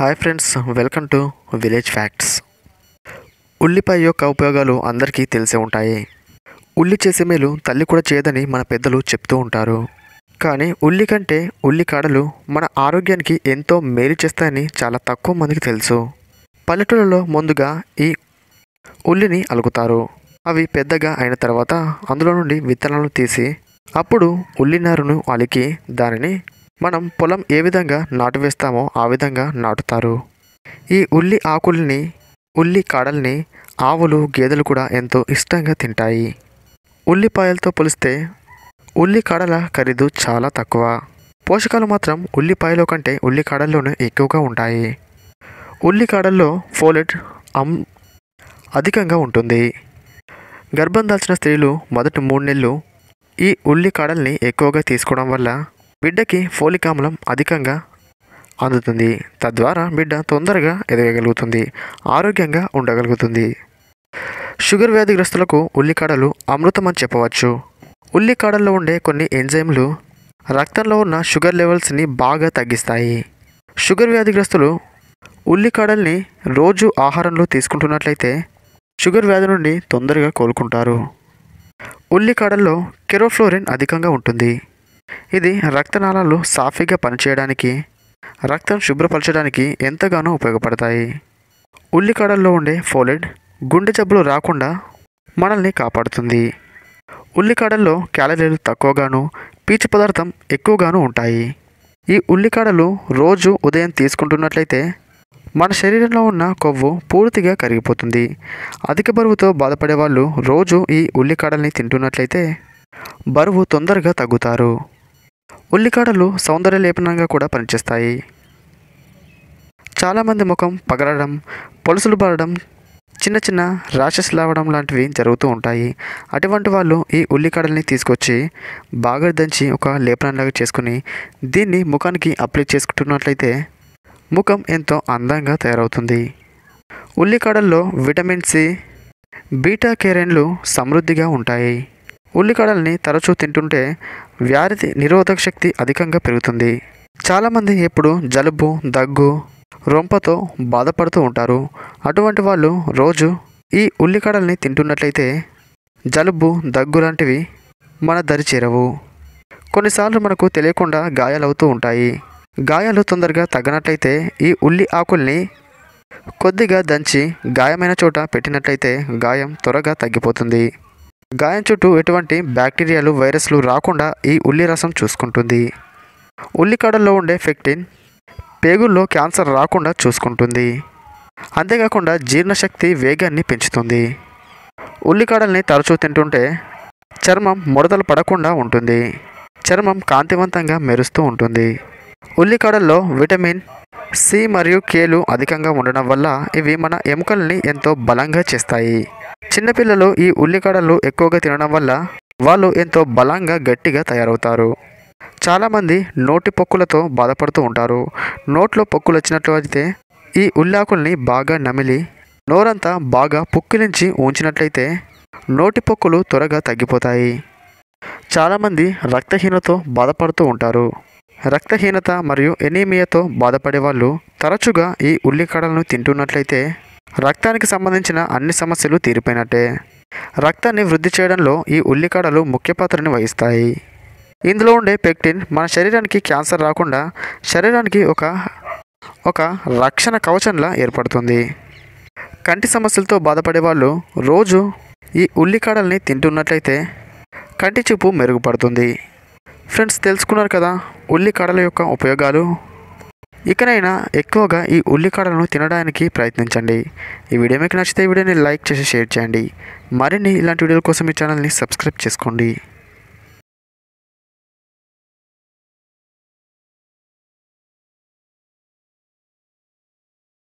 Hi friends welcome to village facts. ఉల్లిపాయ యొక్క ఉపయోగాలు అందరికీ తెలిసే ఉంటాయి. ఉల్లి చేసే మేలు తల్లి కూడా చేయదని మన పెద్దలు చెప్తూ ఉంటారు. కానీ ఉల్లి కంటే ఉల్లి కాడలు మన ఆరోగ్యానికి ఎంతో మేలు చేస్తాయని చాలా తక్కువ మందికి తెలుసు. పల్లెటూళ్ళలో ముందుగా ఈ ఉల్లిని అలుకుతారు అవి పెద్దగా అయిన తర్వాత అందులో నుండి విత్తనాలను తీసి అప్పుడు ఉల్లి నారును అలికి దానిని మనం పొలం ఏ విధంగా నాటు వేస్తామో ఆ విధంగా నాటుతారు. ఈ ఉల్లి ఆకుల్ని ఉల్లి కాడల్ని ఆవులు గేదెలు కూడా ఎంతో ఇష్టంగా తింటాయి. ఉల్లిపాయలతో పోలిస్తే ఉల్లి కాడల ఖరీదు చాలా తక్కువ. పోషకాలు మాత్రం ఉల్లిపాయలో కంటే ఉల్లి కాడల్లోనే ఎక్కువగా ఉంటాయి. ఉల్లి కాడల్లో ఫోలెట్ అమ్ అధికంగా ఉంటుంది. గర్భం దాల్చిన స్త్రీలు మొదటి మూడు నెలలు ఈ ఉల్లి కాడల్ని ఎక్కువగా తీసుకోవడం వల్ల బిడ్డకి ఫోలిక్ ఆమ్లం అధికంగా అందుతుంది. తద్వారా బిడ్డ తొందరగా ఎదగగలుగుతుంది ఆరోగ్యంగా ఉండగలుగుతుంది. షుగర్ వ్యాధిగ్రస్తులకు ఉల్లికాడలు అమృతం అని చెప్పవచ్చు. ఉల్లికాడల్లో ఉండే కొన్ని ఎంజైమ్లు రక్తంలో ఉన్న షుగర్ లెవెల్స్ని బాగా తగ్గిస్తాయి. షుగర్ వ్యాధిగ్రస్తులు ఉల్లికాడల్ని రోజు ఆహారంలో తీసుకుంటున్నట్లయితే షుగర్ వ్యాధి నుండి తొందరగా కోలుకుంటారు. ఉల్లికాడల్లో కెరోఫ్లోరిన్ అధికంగా ఉంటుంది. ఇది రక్తనాళాలు సాఫీగా పనిచేయడానికి రక్తం శుభ్రపరచడానికి ఎంతగానో ఉపయోగపడతాయి. ఉల్లికాడల్లో ఉండే ఫోలెడ్ గుండె జబ్బులు రాకుండా మనల్ని కాపాడుతుంది. ఉల్లికాడల్లో క్యాలరీలు తక్కువగాను పీచు పదార్థం ఎక్కువగాను ఉంటాయి. ఈ ఉల్లికాడలు రోజు ఉదయం తీసుకుంటున్నట్లయితే మన శరీరంలో ఉన్న కొవ్వు పూర్తిగా కరిగిపోతుంది. అధిక బరువుతో బాధపడే వాళ్ళు రోజు ఈ ఉల్లికాడల్ని తింటున్నట్లయితే బరువు తొందరగా తగ్గుతారు. ఉల్లికాడలు సౌందర్య లేపనంగా కూడా పనిచేస్తాయి. చాలామంది ముఖం పగలడం పొలుసులు పడడం చిన్న చిన్న ర్యాషెస్ లావడం లాంటివి జరుగుతూ ఉంటాయి. అటువంటి వాళ్ళు ఈ ఉల్లికాడల్ని తీసుకొచ్చి బాగా దంచి ఒక లేపనంలాగా చేసుకుని దీన్ని ముఖానికి అప్లై చేసుకుంటున్నట్లయితే ముఖం ఎంతో అందంగా తయారవుతుంది. ఉల్లికాడల్లో విటమిన్ సి బీటా కేరెన్లు సమృద్ధిగా ఉంటాయి. ఉల్లికాడల్ని తరచూ తింటుంటే వ్యాధి నిరోధక శక్తి అధికంగా పెరుగుతుంది. చాలామంది ఎప్పుడు జలుబు దగ్గు రొంపతో బాధపడుతూ ఉంటారు. అటువంటి వాళ్ళు రోజు ఈ ఉల్లికడల్ని తింటున్నట్లయితే జలుబు దగ్గు లాంటివి మన దరి చేరవు. కొన్నిసార్లు మనకు తెలియకుండా గాయాలవుతూ ఉంటాయి. గాయాలు తొందరగా తగ్గనట్లయితే ఈ ఉల్లి ఆకుల్ని కొద్దిగా దంచి గాయమైన చోట పెట్టినట్లయితే గాయం త్వరగా తగ్గిపోతుంది. గాయం చుట్టూ ఎటువంటి బ్యాక్టీరియాలు వైరస్లు రాకుండా ఈ ఉల్లి రసం చూసుకుంటుంది. ఉల్లికాడల్లో ఉండే ఫెక్టిన్ పేగుల్లో క్యాన్సర్ రాకుండా చూసుకుంటుంది. అంతేకాకుండా జీర్ణశక్తి వేగాన్ని పెంచుతుంది. ఉల్లికాడల్ని తరచూ తింటుంటే చర్మం ముడతలు పడకుండా ఉంటుంది. చర్మం కాంతివంతంగా మెరుస్తూ ఉంటుంది. ఉల్లికాడల్లో విటమిన్ సి మరియు కేలు అధికంగా ఉండడం వల్ల ఇవి మన ఎముకల్ని ఎంతో బలంగా చేస్తాయి. చిన్నపిల్లలు ఈ ఉల్లికాడలు ఎక్కువగా తినడం వల్ల వాళ్ళు ఎంతో బలంగా గట్టిగా తయారవుతారు. చాలామంది నోటి పొక్కులతో బాధపడుతూ ఉంటారు. నోట్లో పొక్కులు వచ్చినట్లు అయితే ఈ ఉల్లాకుల్ని బాగా నమిలి నోరంతా బాగా పుక్కిలించి ఉంచినట్లయితే నోటి పొక్కులు త్వరగా తగ్గిపోతాయి. చాలామంది రక్తహీనతో బాధపడుతూ ఉంటారు. రక్తహీనత మరియు ఎనీమియాతో బాధపడే వాళ్ళు తరచుగా ఈ ఉల్లికాడలను తింటున్నట్లయితే రక్తానికి సంబంధించిన అన్ని సమస్యలు తీరిపోయినట్టే. రక్తాన్ని వృద్ధి చేయడంలో ఈ ఉల్లికాడలు ముఖ్య పాత్రని వహిస్తాయి. ఇందులో ఉండే పెక్టిన్ మన శరీరానికి క్యాన్సర్ రాకుండా శరీరానికి ఒక ఒక రక్షణ కవచంలా ఏర్పడుతుంది. కంటి సమస్యలతో బాధపడే వాళ్ళు రోజు ఈ ఉల్లికాడల్ని తింటున్నట్లయితే కంటి చూపు మెరుగుపడుతుంది. ఫ్రెండ్స్ తెలుసుకున్నారు కదా ఉల్లికాడల యొక్క ఉపయోగాలు? ఇకనైనా ఎక్కువగా ఈ ఉల్లికాడలను తినడానికి ప్రయత్నించండి. ఈ వీడియో మీకు నచ్చితే ఈ వీడియోని లైక్ చేసి షేర్ చేయండి. మరిన్ని ఇలాంటి వీడియోల కోసం ఈ ఛానల్ని సబ్స్క్రైబ్ చేసుకోండి.